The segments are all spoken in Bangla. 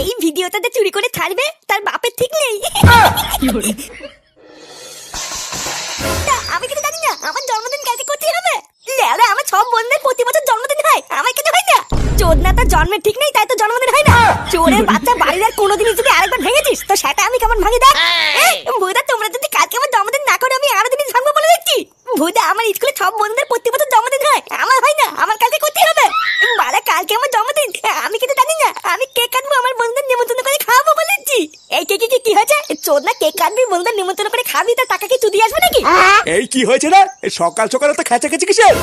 এই ভিডিওটাতে চুরি করে ছাড়বে? তার বাপের ঠিক নেই। আমি কিন্তু জানি না আমার জন্মদিন কালকে করতে হবে। লেওরা আমার সব বন্ধুদের প্রতি বছর জন্মদিন হয় আমার কেন হয় না। চোদনা তার জন্মের ঠিক নেই তাই তো জন্মদিন হয় না। চোরের বাচ্চা বাড়ির আর কোনোদিনই যদি আরেকবার ভেঙেছিস তো সেটা আমি কেমন ভাঙি দেখ? ভুদা তোমরা যদি কালকে আমার জন্মদিন না করো আমি আরও দিন ভাঙবো বলে ভুদা আমার স্কুলে সব বন্ধুদের জন্মদিন হয়। আমার হয় না, আমার করতে হবে। কালকে আমার জন্মদিন। আমি কিন্তু জানি না, আমি কেক কাটবো, আমার বন্ধুদের নিমন্ত্রণ করে খাওয়াবো বলে দিচ্ছি। এই কি কি হয়েছে? চোদনা কেক কাটবি, বন্ধুদের নিমন্ত্রণ করে খাবি তার টাকা কি চুদি আসবে নাকি? এই কি হয়েছে না সকাল সকাল তো খেঁচাখেচি কিসের?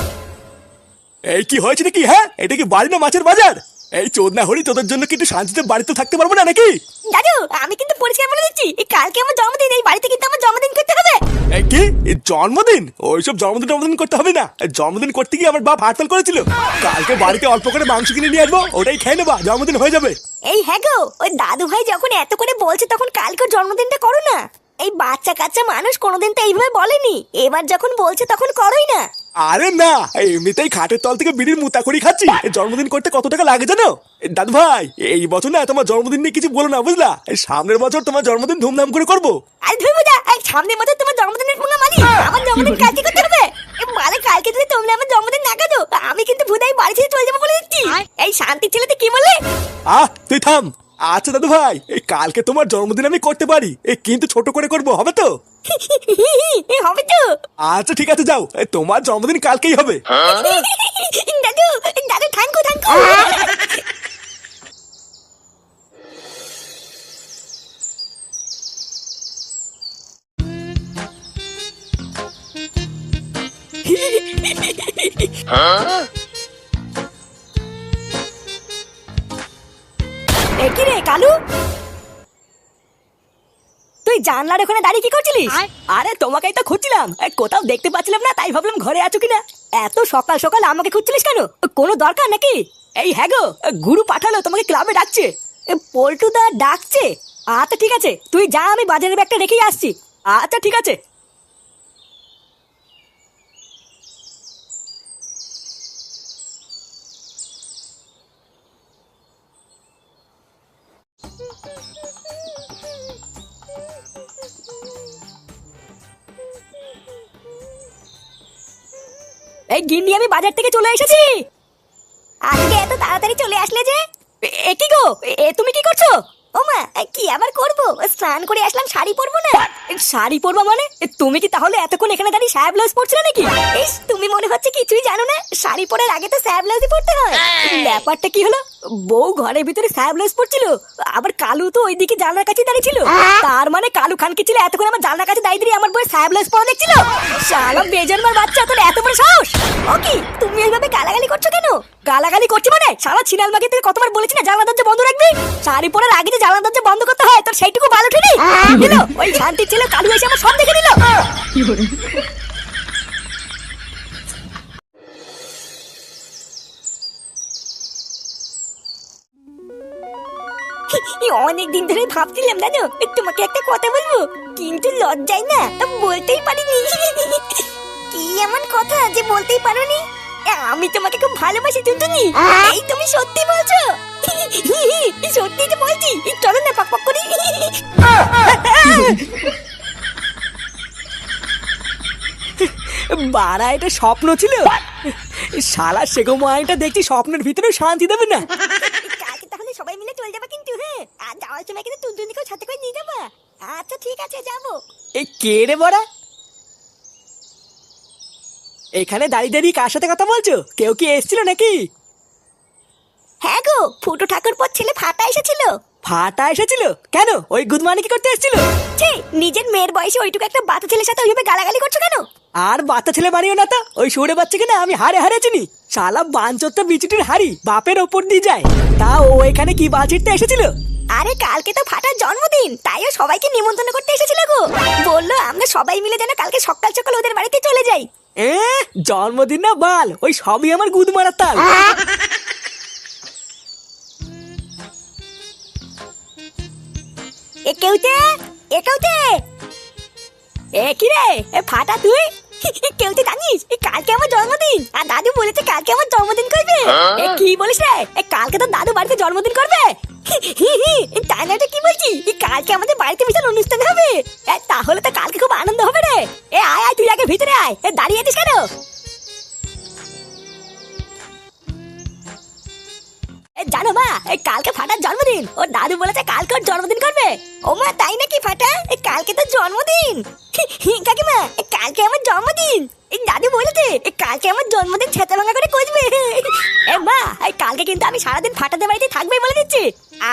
এই কি হয়েছে নাকি হ্যাঁ? এটা কি বাড়ি না মাছের বাজার? এই চোদনা হরি তোদের জন্য কি একটু শান্তিতে বাড়িতে থাকতে পারব না নাকি? দাদু আমি কিন্তু পরিষ্কার বলে দিচ্ছি এই কালকে আমার জন্মদিন এই বাড়িতে কিন্তু আমার জন্মদিন করতে হবে। এই কি? এই জন্মদিন? ওইসব জন্মদিন জন্মদিন করতে হবে না। জন্মদিন করতে গিয়ে আমার বাপ হাড়তাল করেছিল। কালকে বাড়িতে অল্প করে মাংস কিনে নিয়ে আসব ওটাই খেয়ে নেবা জন্মদিন হয়ে যাবে। এই হ্যাঁ গো ওই দাদু ভাই যখন এত করে বলছে তখন কালকে জন্মদিনটা করো না। এই বাচ্চা কাচ্চা মানুষ কোনোদিন তো এইভাবে বলেনি। এবার যখন বলছে তখন করোই না। আরে না এমনিতেই খাটের তল থেকে বিড়ির মুতা করি খাচ্ছি। জন্মদিন করতে কত টাকা লাগে জানো? দাদু ভাই এই বছর না তোমার জন্মদিন নিয়ে কিছু বলো না বুঝলা? সামনের বছর তোমার জন্মদিন ধুমধাম করে করব। আর ধুই বুঝা এই সামনের মাসে তোমার জন্মদিনের ফোন মানি? আমার জন্মদিন কালকে করতে হবে। এ মানে কালকে যদি তোমরা আমার জন্মদিন না কাটো আমি কিন্তু ভুদাই বাড়ি ছেড়ে চলে যাব বলে দিচ্ছি। এই শান্তির ছেলেতে কি বলে? আহ তুই থাম। আচ্ছা দাদু ভাই এই কালকে তোমার জন্মদিন আমি করতে পারি। এই কিন্তু ছোট করে করব হবে তো? হবে তো। আচ্ছা ঠিক আছে যাও। এই তোমার জন্মদিন কালকেই হবে। দাদু দাদু থ্যাংকু থ্যাংকু এ কি রে কালু? তুই জানলার ওখানে দাঁড়িয়ে কি করছিলিস? আরে তোমাকেই তো খুঁজছিলাম। কোথাও দেখতে পাচ্ছিলাম না তাই ভাবলাম ঘরে আছো কিনা। এত সকাল সকাল আমাকে খুঁজছিলিস কেন? কোনো দরকার নাকি? এই হ্যাঁ গো গুরু পাঠালো তোমাকে ক্লাবে ডাকছে। এ, পল্টুদা ডাকছে? আচ্ছা ঠিক আছে তুই যা আমি বাজারের ব্যাগটা রেখেই আসছি। আচ্ছা ঠিক আছে। এই গিন্নি, আমি বাজার থেকে চলে এসেছি। আজকে এত তাড়াতাড়ি চলে আসলে যে? এ- কি গো? এ, তুমি কি করছ? ওমা কি আবার করব? স্নান করে আসলাম শাড়ি পরবো না? শাড়ি পরবো মানে? তুমি কি তাহলে এতক্ষণ এখানে দাঁড়িয়ে স্যাব ব্লাউজ পরছিলে নাকি? ইস তুমি মনে হচ্ছে কিছুই জানো না। শাড়ি পরার আগে তো স্যাব ব্লাউজই পরতে হয়। ব্যাপারটা কি হলো? বউ ঘরের ভিতরে স্যাব ব্লাউজ পরছিল আবার কালু তো ওইদিকে জানলার কাছে দাঁড়িয়ে ছিল তার মানে কালু খানকে ছিল এতক্ষণ আমার জানলার কাছে দাঁড়িয়ে দাঁড়িয়ে আমার বউয়ের স্যাব ব্লাউজ পরা দেখছিল? শালা বেজন্মার বাচ্চা তোর এত বড় সাহস? ও কি? করছ কেন? গালাগালি করছি মানে? সারা ছিনাল মাকে থেকে কতবার বলেছি না জানলা দরজা বন্ধ রাখবি? শাড়ি পরার আগে যে জানলা দরজা বন্ধ করতে হয় তোর সেইটুকু ভালো উঠেনি দিল ওই শান্তির ছেলে কালু এসে আমার সব দেখে নিল? অনেক দিন ধরে ভাবছিলাম জানো তোমাকে একটা কথা বলব। কিন্তু লজ্জায় না বলতেই পারিনি। কি এমন কথা যে বলতেই পারোনি? আমি তোমাকে খুব ভালোবাসি টুনটুনি। এই তুমি সত্যি বলছো? সত্যি তো বলছি। চলো না পাক পাক করি। বাড়া এটা স্বপ্ন ছিল। শালা সেগো মাইটা দেখছি স্বপ্নের ভিতরে শান্তি দেবে না। কালকে তাহলে সবাই মিলে চলে যাবে কিন্তু হ্যাঁ? আর যাওয়ার সময় কিন্তু টুনটুনিকেও সাথে করে নিয়ে যাবা। আচ্ছা ঠিক আছে যাব। এই কে রে বড়া? এখানে দাঁড়িয়ে দাঁড়িয়ে কার সাথে কথা বলছো? কেউ কি এসেছিল নাকি? হ্যাঁ গো ফুটো ঠাকুর পর ছেলে ফাটা এসেছিল। ফাটা এসেছিল? কেন? ওই গুড গুদমানি কি করতে এসেছিল? ছি নিজের মেয়ের বয়সে ওইটুকু একটা বাচ্চা ছেলের সাথে ওইভাবে গালাগালি করছ কেন? আর বাচ্চা ছেলে বানিও না তো। ওই সরে বাচ্চাকে না আমি হারে হারে চিনি। শালা বাঞ্চত্ব বিচুটির হাড়ি বাপের ওপর দিয়ে যায়। তা ও এখানে কি বাজিরতে এসেছিল? আরে কালকে তো ফাটার জন্মদিন তাইও সবাইকে নিমন্ত্রণ করতে এসেছিল গো। বলল আমরা সবাই মিলে যেন কালকে সকাল সকাল ওদের বাড়িতে চলে যাই। এ? জন্মদিন না বাল? ওই সবই আমার গুদ মারার তাল। এ কেউতে? এ কেউতে? এ কি রে এ ফাটা তুই? কেউতে জানিস? এ কালকে আমার জন্মদিন। আর দাদু বলেছে কালকে আমার জন্মদিন করবে। এ কি বলিস রে? এ কালকে তো দাদু বাড়িতে জন্মদিন করবে? তাই না কি বলছি? কালকে আমাদের বাড়িতে বিশাল অনুষ্ঠান হবে। তাহলে তো কালকে খুব আনন্দ হবে রে। এ, আয় আয়, তুই আগে ভিতরে আয়। দাঁড়িয়ে আছিস কেন? জানো মা এই কালকে ফাটার জন্মদিন। ওর দাদু বলেছে কালকে ওর জন্মদিন করবে। ও মা, তাই নাকি ফাটা? কালকে তো জন্মদিন। কাকিমা কালকে আমার জন্মদিন। এই দাদু বলেছে এ, কালকে আমার জন্মদিন ভাঙা করে করবে এ মা এই কালকে কিন্তু আমি সারাদিন ফাটাতে বাড়িতে থাকবে বলে দিচ্ছি।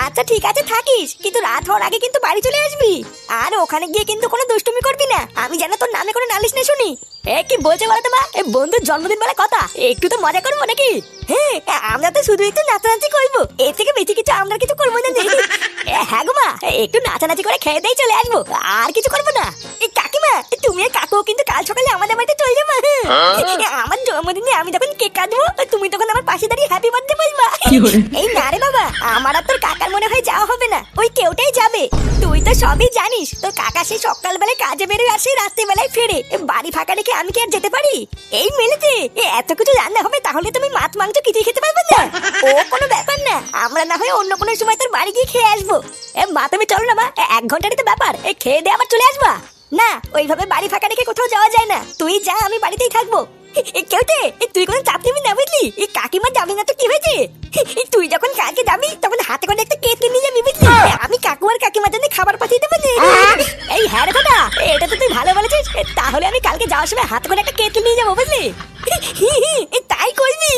আচ্ছা ঠিক আছে থাকিস কিন্তু রাত হওয়ার আগে কিন্তু বাড়ি চলে আসবি। আর ওখানে গিয়ে কিন্তু কোনো দুষ্টুমি করবি না। আমি যেন তোর নামে কোনো নালিশ না শুনি। এ কি বলছে বলতো মা? এ বন্ধুর জন্মদিন বলে কথা। একটু তো মজা করব নাকি? হ্যাঁ আমরা তো শুধু একটু নাচানাচি করব। এর থেকে বেশি কিছু আমরা কিছু করব না হ্যাঁ গো মা একটু নাচানাচি করে খেয়ে দিয়ে চলে আসব। আর কিছু করব না। এই কাকিমা তুমি কাকু কিন্তু কাল সকালে এ, আমার জন্মদিনে আমি যখন কেক কাটবো তুমি তখন আমার পাশে দাঁড়িয়ে হ্যাপি বার্থডে বলবা। এই না রে বাবা আমার আর তোর কাকার মনে হয় যাওয়া হবে না। ওই কেউটাই যাবে। তুই তো সবই জানিস তোর কাকা সেই সকালবেলায় কাজে বেরোয় আসে রাত্রিবেলায় ফেরে। বাড়ি ফাঁকা রেখে আমি কি আর যেতে পারি? এই মেলেতে এ, এত কিছু রান্না হবে তাহলে তুমি মাছ মাংস কিছুই খেতে পারবে না? ও কোনো ব্যাপার না আমরা না হয় অন্য কোনো সময় তোর বাড়ি গিয়ে খেয়ে আসব। এ মা তুমি চলো না মা এক ঘন্টারই তো ব্যাপার। এ খেয়ে দিয়ে আবার চলে আসবা। না, ওইভাবে বাড়ি ফাঁকা রেখে কোথাও যাওয়া যায় না। তুই যা, আমি বাড়িতেই থাকব। কেউটে তুই কোনো চাপ নিবি না বুঝলি? এই কাকিমা যাবি না তো কি হয়েছে? তুই যখন কালকে যাবি, তখন হাতে করে একটা কেক নিয়ে যাবি বুঝলি? আমি কাকু আর কাকিমার জন্য খাবার পাঠিয়ে দেবো। এই হ্যাঁ রে এটা তো তুই ভালো বলেছিস। তাহলে আমি কালকে যাওয়ার সময় হাতে করে একটা কেক নিয়ে যাব বুঝলি? তাই করবি।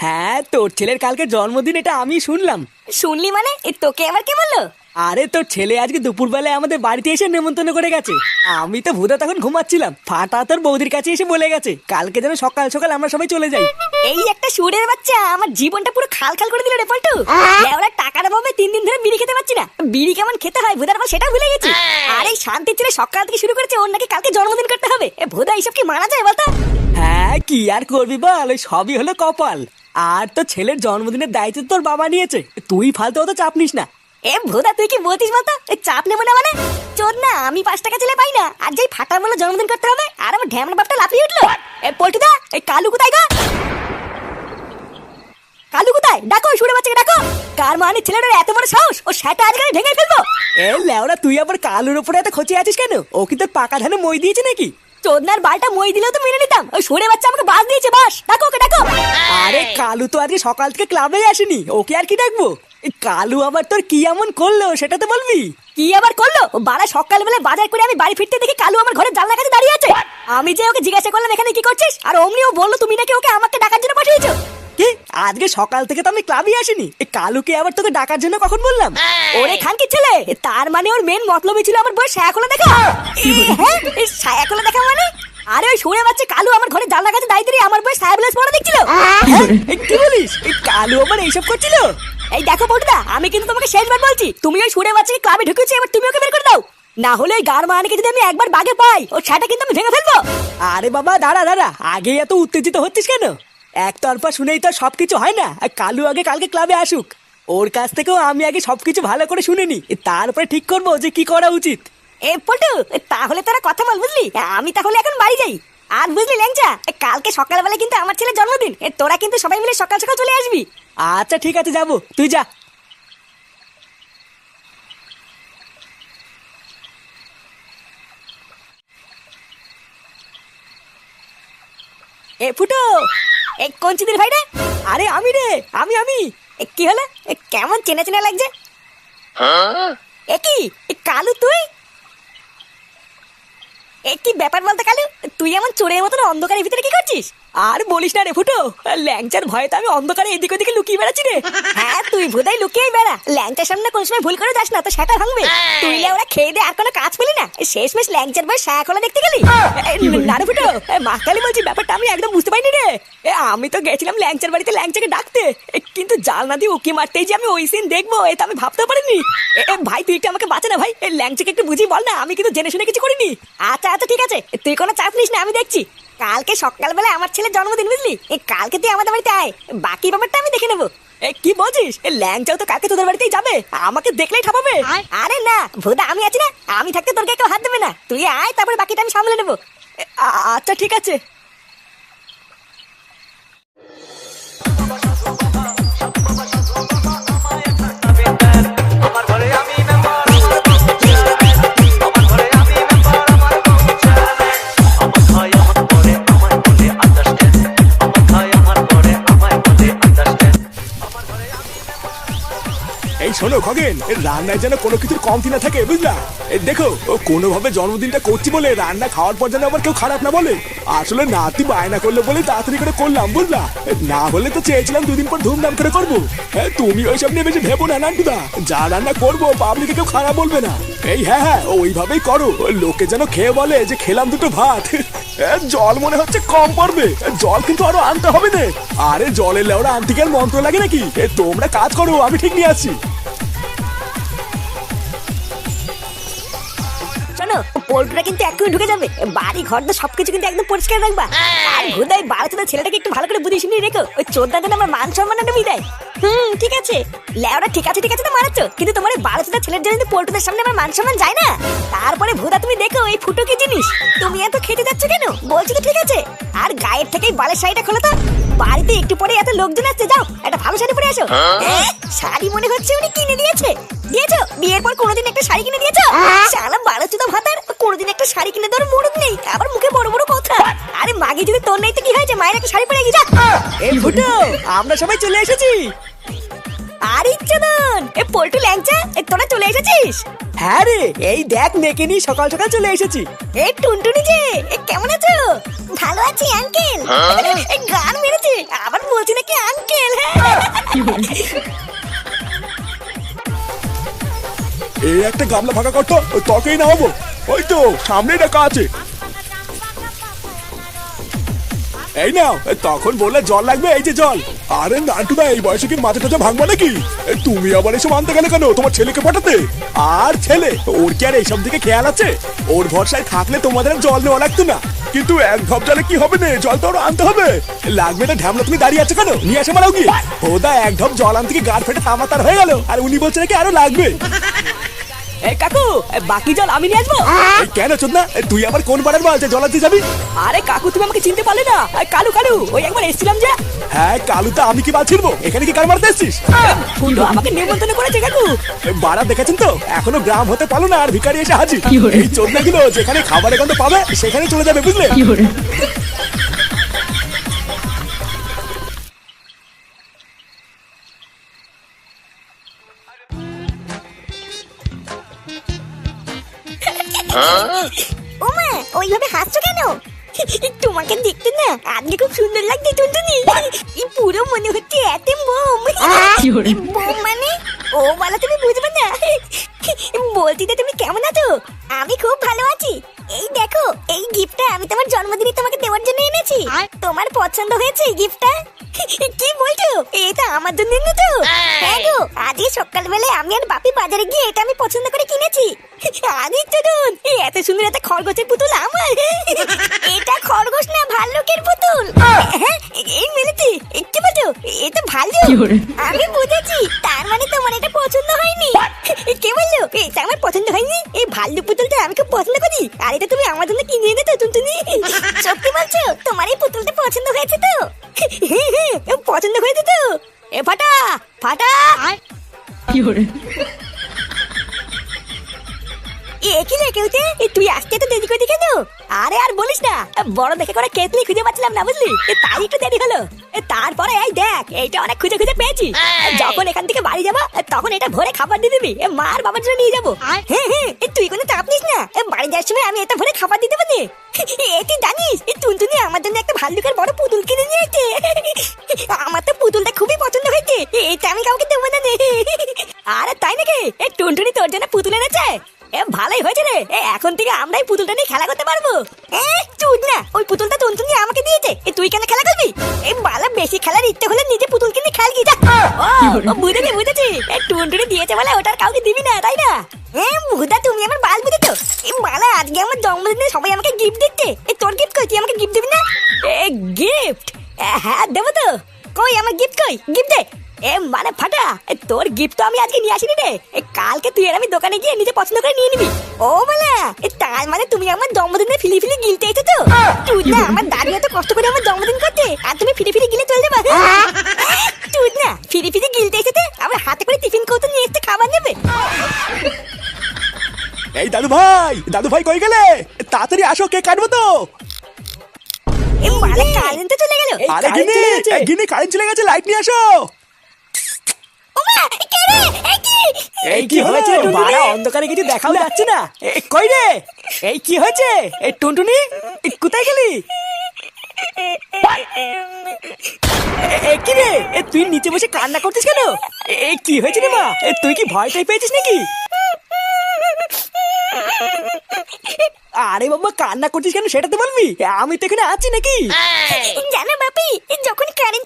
হ্যাঁ তোর ছেলের কালকে জন্মদিন এটা আমি শুনলাম। শুনলি মানে? এ, তোকে আবার কে বলল? আরে তোর ছেলে আজকে দুপুরবেলায় আমাদের বাড়িতে এসে নেমন্তন্ন করে গেছে। আমি তো ভূতা তখন ঘুমাচ্ছিলাম। ফাটা তোর বৌদির কাছে এসে বলে গেছে কালকে যেন সকাল সকাল আমরা সবাই চলে যাই। এই একটা সুরের বাচ্চা আমার জীবনটা পুরো খাল খাল করে দিল রে পল্টু। ওরা টাকার অভাবে তিন দিন ধরে বিড়ি খেতে পারছি না। বিড়ি কেমন খেতে হয় ভুদার পর সেটা ভুলে গেছি। আর এই শান্তির ছেলে সকাল থেকে শুরু করেছে ওর নাকি কালকে জন্মদিন করতে হবে। ভুদা এইসব কি মানা যায় বলতো? হ্যাঁ কি আর করবি বল? ওই সবই হলো কপাল। আর তো ছেলের জন্মদিনের দায়িত্ব তোর বাবা নিয়েছে। তুই ফালতু অত চাপ নিস না। এ ভুদা তুই কি বলতিস বলতো? চাপ নেব না মানে? চোর না আমি পাঁচ টাকা ছেলে পাই না। আর যেই ফাটার বলে জন্মদিন করতে হবে আর আমার ঢ্যামনা বাপটা লাফিয়ে উঠল। এ পল্টুদা এই কালু কোথায় গো? কালু কোথায়? ডাকো সুরে বাচ্চাকে ডাকো। কার মানে ছেলেটার এত বড় সাহস? ও সেটা আজকে ভেঙে ফেলব। এ লেওরা তুই আবার কালুর উপরে এত খোঁচে আছিস কেন? ও কি তোর পাকা ধানে মই দিয়েছে নাকি? চোদনার বালটা মই দিলেও তো মেনে নিতাম। ওই সরে বাচ্চা আমাকে বাস দিয়েছে বাস। ডাকো ওকে ডাকো। আরে কালু তো আজকে সকাল থেকে ক্লাবে আসেনি। ওকে আর কি ডাকবো? কালু আবার তোর কি এমন করল সেটা তো বলবি? কি আবার করল? বারা সকালবেলা বাজার করে আমি বাড়ি ফিরতে দেখি কালু আমার ঘরের জানলার কাছে দাঁড়িয়ে আছে। আমি যে ওকে জিজ্ঞাসা করলাম এখানে কি করছিস? আর অমনি ও বলল তুমি নাকি ওকে আমাকে ডাকার জন্য পাঠিয়েছো? কি? আজকে সকাল থেকে তো আমি ক্লাবে আসিনি। এই কালুকে আবার তোকে ডাকার জন্য কখন বললাম? ওরে খান কি ছেলে তার মানে ওর মেন মতলবই ছিল আমার ছায়া খোলা দেখা। হ্যাঁ? খোলা দেখা মানে? আরে ওই শুনে বাচ্চা কালু আমার ঘরে জানলার কাছে দাঁড়িয়ে আমার ছায়া ব্লাউজ পরা দেখছিল। হ্যাঁ? কি বলিস? কালু আবার এইসব করছিল? এই দেখো বটুদা আমি কিন্তু তোমাকে শেষবার বলছি তুমি ওই সুরে বাচ্চাকে ক্লাবে ঢুকেছো এবার তুমি ওকে বের করে দাও। না হলে ওই গার মানকে যদি আমি একবার বাগে পাই ও ছাটা কিন্তু আমি ভেঙে ফেলব। আরে বাবা দাঁড়া দাঁড়া আগে এত উত্তেজিত হচ্ছিস কেন? একতরফা শুনেই তো সবকিছু হয় না। আর কালু আগে কালকে ক্লাবে আসুক। ওর কাছ থেকেও আমি আগে সবকিছু ভালো করে শুনে নি তারপরে ঠিক করব যে কি করা উচিত। এ পটু তাহলে তোরা কথা বল বুঝলি? আমি তাহলে এখন বাড়ি যাই। আর বুঝলি ল্যাংচা কালকে সকালবেলা কিন্তু আমার ছেলের জন্মদিন। তোরা কিন্তু সবাই মিলে সকাল সকাল চলে আসবি। আচ্ছা ঠিক আছে যাব। তুই যা। এ ফুটো এ কোন চিদির ভাই রে আরে আমি রে আমি আমি। এ, কি হলো? এ, কেমন চেনা চেনা লাগছে? এ কি? এ, কালু তুই? এ কি ব্যাপার বলতে কালু? তুই এমন চোরের মতন অন্ধকারের ভিতরে কি করছিস? আর বলিস না রে ফুটো ল্যাংচার ভয়ে তো আমি অন্ধকারে এদিক ওদিকে লুকিয়ে বেড়াচ্ছি রে। হ্যাঁ তুই ভোদাই লুকিয়েই বেড়া। ল্যাংচার সামনে কোন সময় ভুল করে যাস না তো সেটা ভাঙবে। তুই ওরা খেয়ে দে আর কোনো কাজ পেলি না। শেষ মেশ ল্যাংচার বয়স সায়া খোলা দেখতে গেলি? না রে ফুটো মাকালি বলছি ব্যাপারটা আমি একদম বুঝতে পারিনি রে। আমি তো গেছিলাম ল্যাংচার বাড়িতে ল্যাংচাকে ডাকতে। কিন্তু জালনা দিয়ে উকি মারতেই যে আমি ওই সিন দেখব এটা আমি ভাবতে পারিনি। ভাই তুই একটু আমাকে বাঁচা না ভাই। ল্যাংচাকে একটু বুঝিয়ে বল না আমি কিন্তু জেনে শুনে কিছু করিনি। আচ্ছা আচ্ছা ঠিক আছে। তুই কোনো চাপ নিস না আমি দেখছি। কালকে সকালবেলা আমার ছেলের জন্মদিন বুঝলি? এই কালকে তুই আমাদের বাড়িতে আয়। বাকি ব্যাপারটা আমি দেখে নেব। এ কি বলছিস? ল্যাংচাও তো কালকে তোদের বাড়িতেই যাবে। আমাকে দেখলেই ঠাপাবে। আরে না ভোদা আমি আছি না। আমি থাকতে তোর কেউ হাত দেবে না। তুই আয় তারপরে বাকিটা আমি সামলে নেব। আচ্ছা ঠিক আছে। শোনো খগেন, রান্নায় যেন কোনো কিছুর কমতি না থাকে, বুঝলা? দেখো, ও কোনোভাবে জন্মদিনটা করছি বলে রান্না খাওয়ার পর যেন আবার কেউ খারাপ না বলে। আসলে নাতি বায়না করল বলে তাড়াতাড়ি করে করলাম, বুঝলা? না হলে তো চেয়েছিলাম দুদিন পর ধুমধাম করে করব। তুমি ওইসব নিয়ে বেশি ভেবো না, নান্টুদা। যা রান্না করব পাবলিকে কেউ খারাপ বলবে না। এই হ্যাঁ হ্যাঁ ওইভাবেই করো। লোকে যেন খেয়ে বলে যে খেলাম দুটো ভাত। জল মনে হচ্ছে কম পড়বে। জল কিন্তু আরও আনতে হবে না। আরে জলের লেওড়া আনতে গেলে মন্ত্র লাগে নাকি? তোমরা কাজ করো, আমি ঠিক নিয়ে আসছি। শোনো পোল্ট্রিটা কিন্তু এক্ষুনি ঢুকে যাবে। বাড়ি ঘর তো সবকিছু কিন্তু একদম পরিষ্কার রাখবা। আর হুদাই বারো ছেলেটাকে একটু ভালো করে বুঝিয়ে শুনিয়ে রেখো। ওই চোদ্দা দিন আমার মান সম্মান ডুবিয়ে দেয় হুম ঠিক আছে। ঠিক আছে ঠিক আছে তো মারাচ্ছ। কিন্তু তোমার ছেলের জন্য পোল্ট্রিদের সামনে আমার মান সম্মান যায় না। তারপরে ভুদা তুমি দেখো এই ফুটো কি জিনিস। তুমি এত খেতে যাচ্ছ কেন? বলছি তো ঠিক আছে। আর গায়ের থেকেই বালের শাড়িটা খোলো তো। বাড়িতে একটু পরে এত লোকজন আসছে যাও একটা ভালো শাড়ি পরে আসো। শাড়ি মনে হচ্ছে উনি কিনে দিয়েছে। দিয়েছ? বিয়ের পর কোনোদিন একটা শাড়ি কিনে দিয়েছ? শালা বারো চোদ্দ ভাতার কোনোদিন একটা শাড়ি কিনে দেওয়ার মুরুদ নেই। আবার মুখে বড় বড় কথা। আরে মাগে যদি তোর নেই তো কি হয়েছে? মায়ের একটা শাড়ি পরে গিয়ে যা এই ফুটো আমরা সবাই চলে এসেছি। পল্টু ল্যাংচা তোরা চলে এসেছিস? হ্যাঁ রে এই দেখ মেকে নিয়ে সকাল সকাল চলে এসেছি। এ টুনটুনি যে এ কেমন আছো? ভালো আছি আঙ্কেল এ গান মেরেছে আবার বলছি নাকি আঙ্কেল হ্যাঁ? এই একটা গামলা ফাঁকা করতো ওই তকেই নামাবো। ওই তো সামনে রাখা আছে এই নাও তখন বললে জল লাগবে, এই যে জল। আরে নান্টুদা এই বয়সে কি মাথা টাথা ভাঙবো নাকি? তুমি আবার এসব আনতে গেলে কেন তোমার ছেলেকে পাঠাতে আর ছেলে, ওর কি আর এইসব দিকে খেয়াল আছে? ওর ভরসায় থাকলে তোমাদের জল নেওয়া লাগতো না। কিন্তু এক ঢপ জলে কি হবে না? জল তো আরও আনতে হবে। লাগবে না ঢ্যামলা, তুমি দাঁড়িয়ে আছো কেন? নিয়ে আসে মারাও কি ওদা এক ঢপ জল আনতে কি গাড় ফেটে তামাতার হয়ে গেল। আর উনি বলছে নাকি আরও লাগবে। এই কাকু এই বাকি জল আমি নিয়ে আসব? এই কেন চোদনা? এ, তুই আবার কোন পাড়ার বল যে জল আনতে যাবি? আরে কাকু তুমি আমাকে চিনতে পারলে না। এই কালু কালু ওই একবার এসেছিলাম যে হ্যাঁ কালু তো আমি কি বাল ছিড়বো? এখানে কি কার মারতে এসছিস? আমাকে নিমন্ত্রণ করেছে কাকু। এ, বাড়া দেখেছেন তো? এখনও গ্রাম হতে পারল না আর ভিখারি এসে হাজির। এই চোদনা গুলো যেখানে খাবারের গন্ধ পাবে সেখানে চলে যাবে বুঝলে? ওমা ওইভাবে হাসছো কেন? তোমাকে দেখতে না আজকে খুব সুন্দর লাগছে টুনটুনি। এই পুরো মনে হচ্ছে এতে বোম। বোম মানে? ও বলা তুমি বুঝবে না। বলছি তো তুমি কেমন আছো? আমি খুব ভালো আছি। এই দেখো এই গিফটটা আমি তোমার জন্মদিনে তোমাকে দেওয়ার জন্য এনেছি। তোমার পছন্দ হয়েছে এই গিফটটা? কি বলছো? এটা আমার জন্য এনেছো হ্যাঁ গো আজকে সকালবেলায় আমি আর বাপি বাজারে গিয়ে এটা আমি পছন্দ করে কিনেছি। আরে চলুন এত সুন্দর একটা খরগোশের পুতুল আমার। এটা খরগোশ না ভাল্লুকের পুতুল। হ্যাঁ, এই মেলেছি। কি বলছো? এটা ভালো আমি বুঝেছি তার মানে তোমার এটা পছন্দ হয়নি। কে বলল এটা আমার পছন্দ হয়নি। এই ভাল্লুক পুতুলটা আমি খুব পছন্দ করি। আর এটা তুমি আমার জন্য কিনে এনে তো টুনটুনি। সত্যি বলছো? তোমার এই পুতুলটা পছন্দ হয়েছে তো? পছন্দ হয়েছে তো? এ ফাটা ফাটা। এ কি রে কেউতে তুই আসতে তো দেরি করে কেন আরে আর বলিস না। বড় দেখে করে কেতলি খুঁজে পাচ্ছিলাম না বুঝলি? তাই একটু দেরি হলো। তারপরে এই দেখ এইটা অনেক খুঁজে খুঁজে পেয়েছি। যখন এখান থেকে বাড়ি যাব তখন এটা ভরে খাবার দিয়ে দিবি। মার বাবার জন্য নিয়ে যাব। হ্যাঁ হ্যাঁ তুই কোনো চাপ নিস না। বাড়ি যাওয়ার সময় আমি এটা ভরে খাবার দিতে পারি এ তুই জানিস এ টুনটুনি আমার জন্য একটা ভাল্লুকের বড় এখন থেকে আমরাই পুতুলটা নিয়ে খেলা করতে পারব। এ চুদ না। ওই পুতুলটা টুনটুনি আমাকে দিয়েছে। এ তুই কেন খেলা করবি? এই বালা বেশি খেলার ইচ্ছে হলে নিজে পুতুল কিনে খেল কি যা ও বুঝেছি বুঝেছি। এ টুনটুনি দিয়েছে বলে ওটার কাউকে দিবি না তাই না? এ মুদা তুমি আমার বাল বুঝেছ? বালা আজকে আমার জন্মদিনে সবাই আমাকে গিফট দিচ্ছে। এ তোর গিফট কই? তুই আমাকে গিফট দিবি না? এ গিফট হ্যাঁ দেবো তো। কই আমার গিফট কই? গিফট দে। এ মানে ফাটা তোর গিফট তো আমি আজকে নিয়ে আসিনি রে। কালকে তুই আর আমি দোকানে গিয়ে নিজে পছন্দ করে নিয়ে নিবি। ও বলা তার মানে তুমি আমার জন্মদিনে ফিলি ফিলি গিলতে এসেছ? তো তুই না আমার দাঁড়িয়ে এত কষ্ট করে আমার জন্মদিন করতে আর তুমি ফিরি ফিরি গিলে চলে যাবে। তুই না ফিরি ফিরি গিলতে এসেছে আমার হাতে করে টিফিন কৌতো নিয়ে এসে খাবার নেবে। এই দাদু ভাই দাদু ভাই কই গেলে? তাড়াতাড়ি আসো কে কাটবো তো। এ মানে কারেন্ট চলে গেল। আরে গিনি গিনি কারেন্ট চলে গেছে। লাইট নিয়ে আসো। এই কি হয়েছে? বাড়া অন্ধকারে কিছু দেখাও যাচ্ছে না। কই রে? এই কি হয়েছে? এই টুনটুনি কোথায় গেলি? কি রে? এ, তুই নিচে বসে কান্না করছিস কেন? এ, কি হয়েছে রে মা? এ, তুই কি ভয় টাই পেয়েছিস নাকি? আরে বাবা কান্না করছিস কেন সেটা তো বলবি? আমি তো এখানে আছি নাকি? জানো বাপি যখন কারেন্ট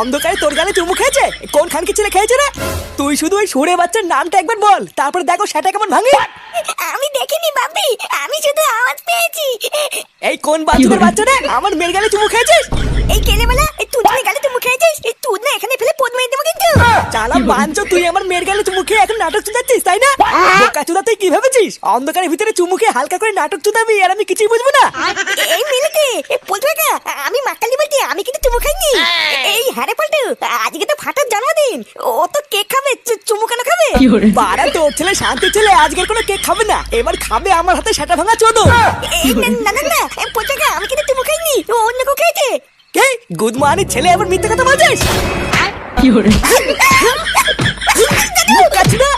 অন্ধকারে তোর গালে চুমু খেয়েছে? কোন খানকি ছেলে খেয়েছে রে? তুই শুধু ওই সুরে বাচ্চার নামটা একবার বল তারপর দেখো সেটা কেমন ভাঙে। আমি দেখিনি বাপি আমি শুধু আওয়াজ পেয়েছি। এই কোন বাচ্চাদের বাচ্চারা আমার মেয়ের গালে চুমু খেয়েছিস? এই কেলেবেলা এই তুই না গালে চুমু খেয়েছিস? এই তুই না এখানে ফেলে পদ মেরে দেবো কিন্তু। চালা বাঞ্চ তুই আমার মেয়ের গালে চুমু খেয়ে এখন নাটক চুদাচ্ছিস তাই না? বোকা চুদা তুই কি ভেবেছিস? অন্ধকারের ভিতরে চুমু খেয়ে হালকা করে নাটক চুদাবি আর আমি কিছুই বুঝব না। এই পল্টু কাকা আমি মাকালি আমি কিন্তু চুমু খাইনি। এই হ্যাঁ রে পল্টু আজকে তো ফাটার জন্মদিন। ও তো কেক খাবে চুমু কেন খাবে? বাড়া তোর ছেলে শান্তি ছেলে আজকের কোনো কেক খাবে না। এবার খাবে আমার হাতে সেটা ভাঙা চোদো। এই না না না না পল্টু আমি কিন্তু চুমু খাইনি। ও অন্য কেউ খেয়েছে। কে? গুদমানি ছেলে আবার মিথ্যে কথা বলছিস? বোকা চুদা